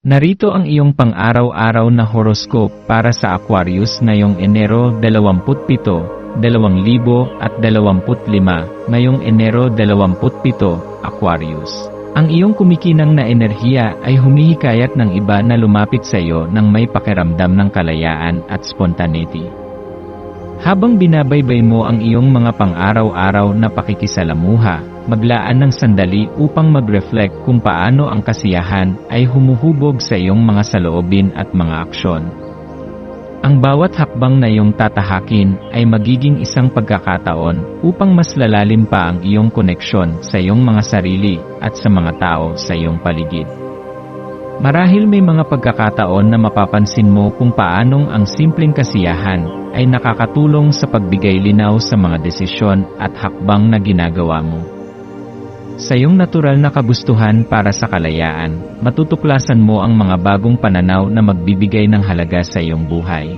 Narito ang iyong pang-araw-araw na horoscope para sa Aquarius ngayong Enero 27, 2025, ngayong Enero 27, Aquarius. Ang iyong kumikinang na enerhiya ay humihikayat ng iba na lumapit sa iyo ng may pakiramdam ng kalayaan at spontaneity. Habang binabaybay mo ang iyong mga pang-araw-araw na pakikisalamuha, maglaan ng sandali upang mag-reflect kung paano ang kasiyahan ay humuhubog sa iyong mga saloobin at mga aksyon. Ang bawat hakbang na iyong tatahakin ay magiging isang pagkakataon upang mas lalalim pa ang iyong koneksyon sa iyong mga sarili at sa mga tao sa iyong paligid. Marahil may mga pagkakataon na mapapansin mo kung paanong ang simpleng kasiyahan ay nakakatulong sa pagbigay linaw sa mga desisyon at hakbang na ginagawa mo. Sa iyong natural na kagustuhan para sa kalayaan, matutuklasan mo ang mga bagong pananaw na magbibigay ng halaga sa iyong buhay.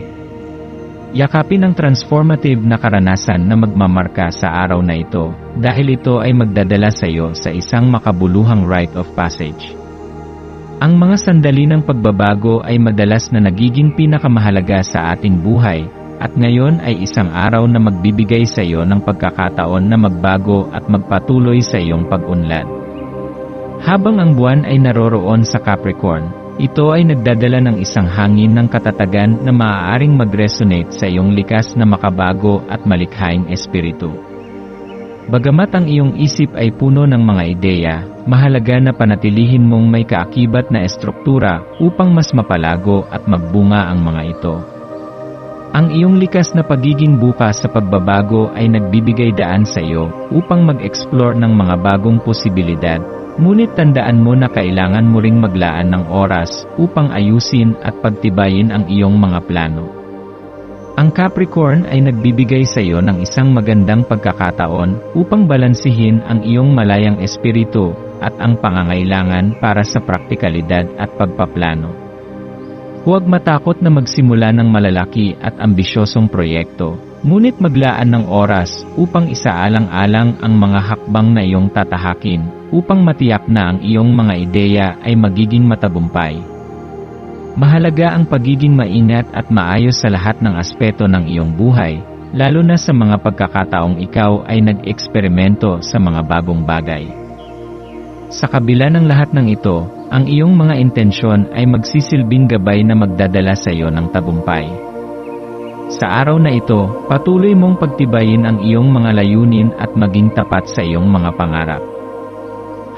Yakapin ang transformative na karanasan na magmamarka sa araw na ito, dahil ito ay magdadala sa iyo sa isang makabuluhang rite of passage. Ang mga sandali ng pagbabago ay madalas na nagiging pinakamahalaga sa ating buhay, at ngayon ay isang araw na magbibigay sa iyo ng pagkakataon na magbago at magpatuloy sa iyong pag-unlad. Habang ang buwan ay naroroon sa Capricorn, ito ay nagdadala ng isang hangin ng katatagan na maaaring mag-resonate sa iyong likas na makabago at malikhaing espiritu. Bagamat ang iyong isip ay puno ng mga ideya, mahalaga na panatilihin mong may kaakibat na estruktura upang mas mapalago at magbunga ang mga ito. Ang iyong likas na pagiging bukas sa pagbabago ay nagbibigay daan sa iyo upang mag-explore ng mga bagong posibilidad, ngunit tandaan mo na kailangan mo ring maglaan ng oras upang ayusin at pagtibayin ang iyong mga plano. Ang Capricorn ay nagbibigay sa iyo ng isang magandang pagkakataon upang balansihin ang iyong malayang espiritu at ang pangangailangan para sa praktikalidad at pagpaplano. Huwag matakot na magsimula ng malalaki at ambisyosong proyekto, ngunit maglaan ng oras upang isaalang-alang ang mga hakbang na iyong tatahakin upang matiyak na ang iyong mga ideya ay magiging matagumpay. Mahalaga ang pagiging maingat at maayos sa lahat ng aspeto ng iyong buhay, lalo na sa mga pagkakataong ikaw ay nag-eksperimento sa mga bagong bagay. Sa kabila ng lahat ng ito, ang iyong mga intensyon ay magsisilbing gabay na magdadala sa iyo ng tagumpay. Sa araw na ito, patuloy mong pagtibayin ang iyong mga layunin at maging tapat sa iyong mga pangarap.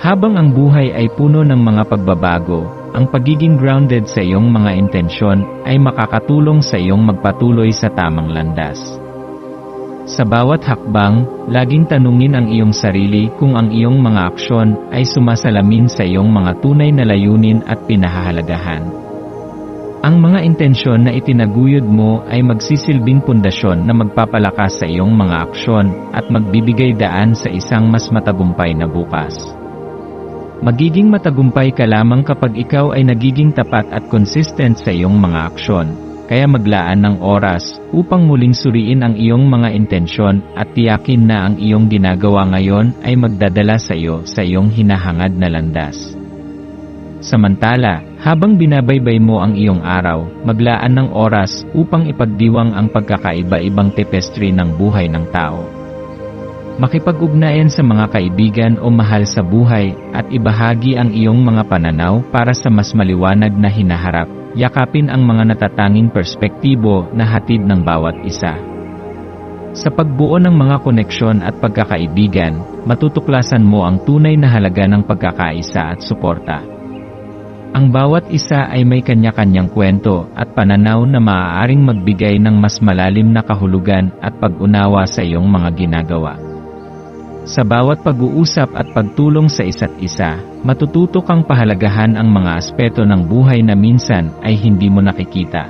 Habang ang buhay ay puno ng mga pagbabago, ang pagiging grounded sa iyong mga intensyon ay makakatulong sa iyong magpatuloy sa tamang landas. Sa bawat hakbang, laging tanungin ang iyong sarili kung ang iyong mga aksyon ay sumasalamin sa iyong mga tunay na layunin at pinahahalagahan. Ang mga intensyon na itinaguyod mo ay magsisilbing pundasyon na magpapalakas sa iyong mga aksyon at magbibigay daan sa isang mas matagumpay na bukas. Magiging matagumpay ka lamang kapag ikaw ay nagiging tapat at consistent sa iyong mga aksyon, kaya maglaan ng oras upang muling suriin ang iyong mga intensyon at tiyakin na ang iyong ginagawa ngayon ay magdadala sa iyo sa iyong hinahangad na landas. Samantala, habang binabaybay mo ang iyong araw, maglaan ng oras upang ipagdiwang ang pagkakaiba-ibang tapestry ng buhay ng tao. Makipag-ugnayan sa mga kaibigan o mahal sa buhay at ibahagi ang iyong mga pananaw para sa mas maliwanag na hinaharap. Yakapin ang mga natatanging perspektibo na hatid ng bawat isa. Sa pagbuo ng mga koneksyon at pagkakaibigan, matutuklasan mo ang tunay na halaga ng pagkakaisa at suporta. Ang bawat isa ay may kanya-kanyang kwento at pananaw na maaaring magbigay ng mas malalim na kahulugan at pag-unawa sa iyong mga ginagawa. Sa bawat pag-uusap at pagtulong sa isa't isa, matututo kang pahalagahan ang mga aspeto ng buhay na minsan ay hindi mo nakikita.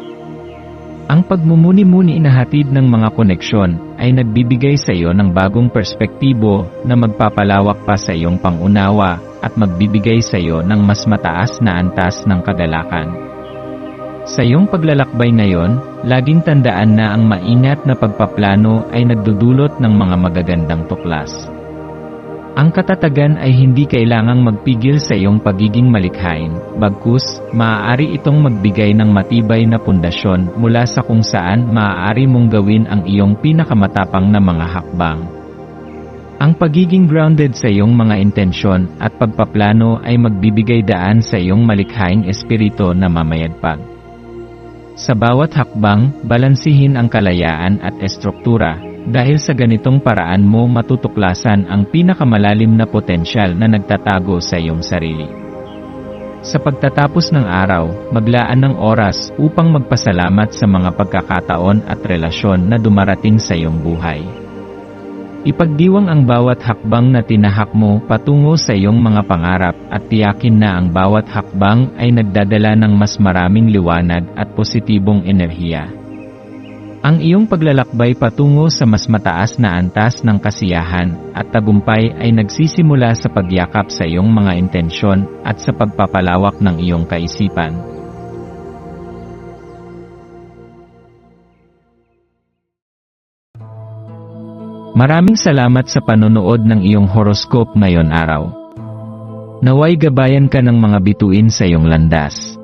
Ang pagmumuni-muni inahatid ng mga koneksyon ay nagbibigay sa iyo ng bagong perspektibo na magpapalawak pa sa iyong pangunawa at magbibigay sa iyo ng mas mataas na antas ng kagalakan. Sa iyong paglalakbay na yon, laging tandaan na ang maingat na pagpaplano ay nagdudulot ng mga magagandang tuklas. Ang katatagan ay hindi kailangang magpigil sa iyong pagiging malikhain, bagkus, maaari itong magbigay ng matibay na pundasyon mula sa kung saan maaari mong gawin ang iyong pinakamatapang na mga hakbang. Ang pagiging grounded sa iyong mga intensyon at pagpaplano ay magbibigay daan sa iyong malikhaing espiritu na mamayagpag. Sa bawat hakbang, balansihin ang kalayaan at estruktura, dahil sa ganitong paraan mo matutuklasan ang pinakamalalim na potensyal na nagtatago sa iyong sarili. Sa pagtatapos ng araw, maglaan ng oras upang magpasalamat sa mga pagkakataon at relasyon na dumarating sa iyong buhay. Ipagdiwang ang bawat hakbang na tinahak mo patungo sa iyong mga pangarap at tiyakin na ang bawat hakbang ay nagdadala ng mas maraming liwanag at positibong enerhiya. Ang iyong paglalakbay patungo sa mas mataas na antas ng kasiyahan at tagumpay ay nagsisimula sa pagyakap sa iyong mga intensyon at sa pagpapalawak ng iyong kaisipan. Maraming salamat sa panonood ng iyong horoscope ngayon araw. Naway gabayan ka ng mga bituin sa iyong landas.